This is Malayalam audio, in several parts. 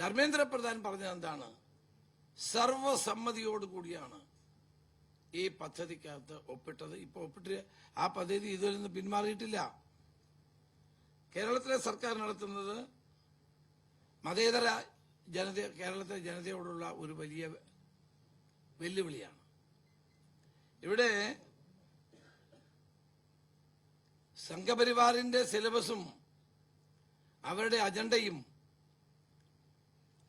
ധർമ്മേന്ദ്ര പ്രധാൻ പറഞ്ഞത് എന്താണ്? സർവസമ്മതിയോടുകൂടിയാണ് ഈ പദ്ധതിക്കകത്ത് ഒപ്പിട്ടത്. ഇപ്പൊ ഒപ്പിട്ട് ആ പദ്ധതി ഇതുവരെ നിന്ന് പിന്മാറിയിട്ടില്ല. കേരളത്തിലെ സർക്കാർ നടത്തുന്നത് മതേതര ജനത കേരളത്തിലെ ജനതയോടുള്ള ഒരു വലിയ വെല്ലുവിളിയാണ്. ഇവിടെ സംഘപരിവാറിന്റെ സിലബസും അവരുടെ അജണ്ടയും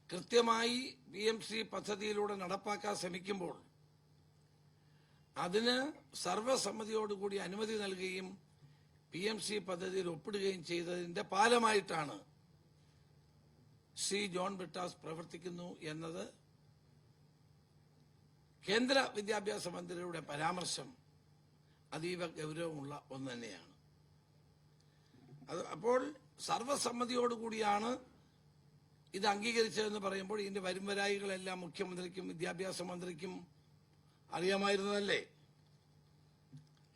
കൃത്യമായി പി എം സി പദ്ധതിയിലൂടെ നടപ്പാക്കാൻ ശ്രമിക്കുമ്പോൾ അതിന് സർവസമ്മതിയോടുകൂടി അനുമതി നൽകുകയും പി എം സി പദ്ധതിയിൽ ഒപ്പിടുകയും ചെയ്തതിന്റെ പാലമായിട്ടാണ് സി ജോൺ ബ്രിട്ടാസ് പ്രവർത്തിക്കുന്നു എന്നത് കേന്ദ്ര വിദ്യാഭ്യാസ മന്ത്രിയുടെ പരാമർശം അതീവ ഗൗരവമുള്ള ഒന്ന് തന്നെയാണ് അപ്പോൾ സർവസമ്മതിയോടുകൂടിയാണ് ഇത് അംഗീകരിച്ചതെന്ന് പറയുമ്പോൾ ഇതിന്റെ വരുംവരായികളെല്ലാം മുഖ്യമന്ത്രിക്കും വിദ്യാഭ്യാസ മന്ത്രിക്കും അറിയാമായിരുന്നതല്ലേ?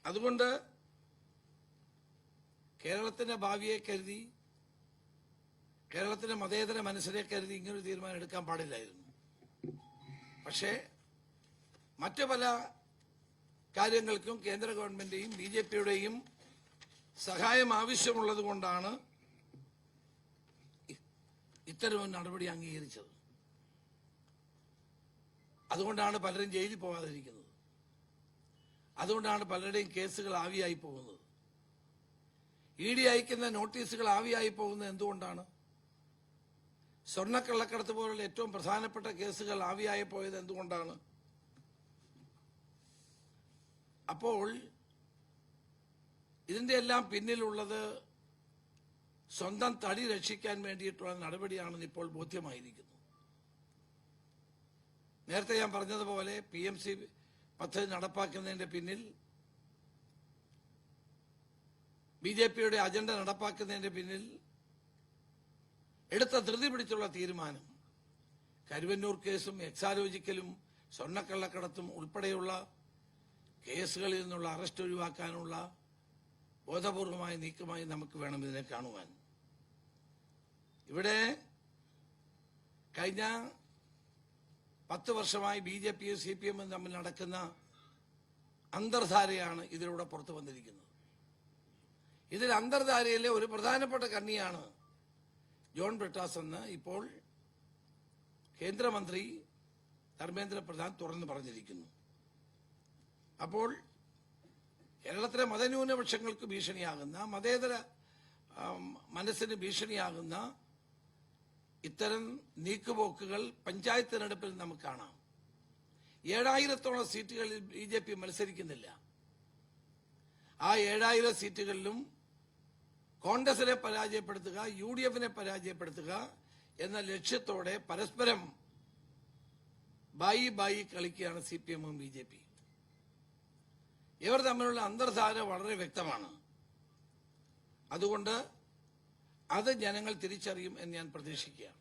അതുകൊണ്ട് കേരളത്തിന്റെ ഭാവിയെ കരുതി കേരളത്തിന്റെ മതേതര മനസ്സിനെ കരുതി ഇങ്ങനൊരു തീരുമാനം എടുക്കാൻ പാടില്ലായിരുന്നു. പക്ഷേ മറ്റു പല കാര്യങ്ങൾക്കും കേന്ദ്ര ഗവൺമെന്റിന്റെയും ബി ജെ പിയുടെയും സഹായം ആവശ്യമുള്ളത് കൊണ്ടാണ് ഇത്തരമൊരു നടപടി അംഗീകരിച്ചത്. അതുകൊണ്ടാണ് പലരും ജയിലിൽ പോകാതിരിക്കുന്നത്. അതുകൊണ്ടാണ് പലരുടെയും കേസുകൾ ആവിയായി പോകുന്നത്. ഇ ഡി അയക്കുന്ന നോട്ടീസുകൾ ആവിയായി പോകുന്നത് എന്തുകൊണ്ടാണ്? സ്വർണക്കള്ളക്കടത്ത് പോലുള്ള ഏറ്റവും പ്രധാനപ്പെട്ട കേസുകൾ ആവിയായി പോയത് എന്തുകൊണ്ടാണ്? അപ്പോൾ ഇതിന്റെ എല്ലാം പിന്നിലുള്ളത് സ്വന്തം തടി രക്ഷിക്കാൻ വേണ്ടിയിട്ടുള്ള നടപടിയാണെന്ന് ഇപ്പോൾ ബോധ്യമായിരിക്കുന്നു. നേരത്തെ ഞാൻ പറഞ്ഞതുപോലെ പി എം സി പദ്ധതി നടപ്പാക്കുന്നതിന്റെ പിന്നിൽ ബി ജെ പിയുടെ അജണ്ട നടപ്പാക്കുന്നതിന്റെ പിന്നിൽ എടുത്ത ധൃതി പിടിച്ചുള്ള തീരുമാനം കരുവന്നൂർ കേസും എക്സാലോജിക്കലും സ്വർണക്കള്ളക്കടത്തും ഉൾപ്പെടെയുള്ള കേസുകളിൽ നിന്നുള്ള അറസ്റ്റ് ഒഴിവാക്കാനുള്ള ബോധപൂർവമായ നീക്കമായി നമുക്ക് വേണം ഇതിനെ കാണുവാൻ. ഇവിടെ കഴിഞ്ഞ പത്ത് വർഷമായി ബി ജെ പിയും സി പി എമ്മും തമ്മിൽ നടക്കുന്ന അന്തർധാരയാണ് ഇതിലൂടെ പുറത്തു വന്നിരിക്കുന്നത്. ഇതിൽ അന്തർധാരയിലെ ഒരു പ്രധാനപ്പെട്ട കണ്ണിയാണ് ജോൺ ബ്രിട്ടാസ് എന്ന് ഇപ്പോൾ കേന്ദ്രമന്ത്രി ധർമ്മേന്ദ്ര പ്രധാൻ തുറന്നു പറഞ്ഞിരിക്കുന്നു. അപ്പോൾ കേരളത്തിലെ മതന്യൂനപക്ഷങ്ങൾക്ക് ഭീഷണിയാകുന്ന മതേതര മനസ്സിന് ഭീഷണിയാകുന്ന ഇത്തരം നീക്കുപോക്കുകൾ പഞ്ചായത്ത് തിരഞ്ഞെടുപ്പിൽ നമുക്ക് കാണാം. ഏഴായിരത്തോളം സീറ്റുകളിൽ ബി ജെ പി മത്സരിക്കുന്നില്ല. ആ ഏഴായിരം സീറ്റുകളിലും കോൺഗ്രസിനെ പരാജയപ്പെടുത്തുക യു ഡി എഫിനെ പരാജയപ്പെടുത്തുക എന്ന ലക്ഷ്യത്തോടെ പരസ്പരം ബായി ബായി കളിക്കുകയാണ് സി പി എമ്മും ബി ജെ പിയും. ഇവർ തമ്മിലുള്ള അന്തർധാര വളരെ വ്യക്തമാണ്. അതുകൊണ്ട് അത് ജനങ്ങൾ തിരിച്ചറിയും എന്ന് ഞാൻ പ്രതീക്ഷിക്കുകയാണ്.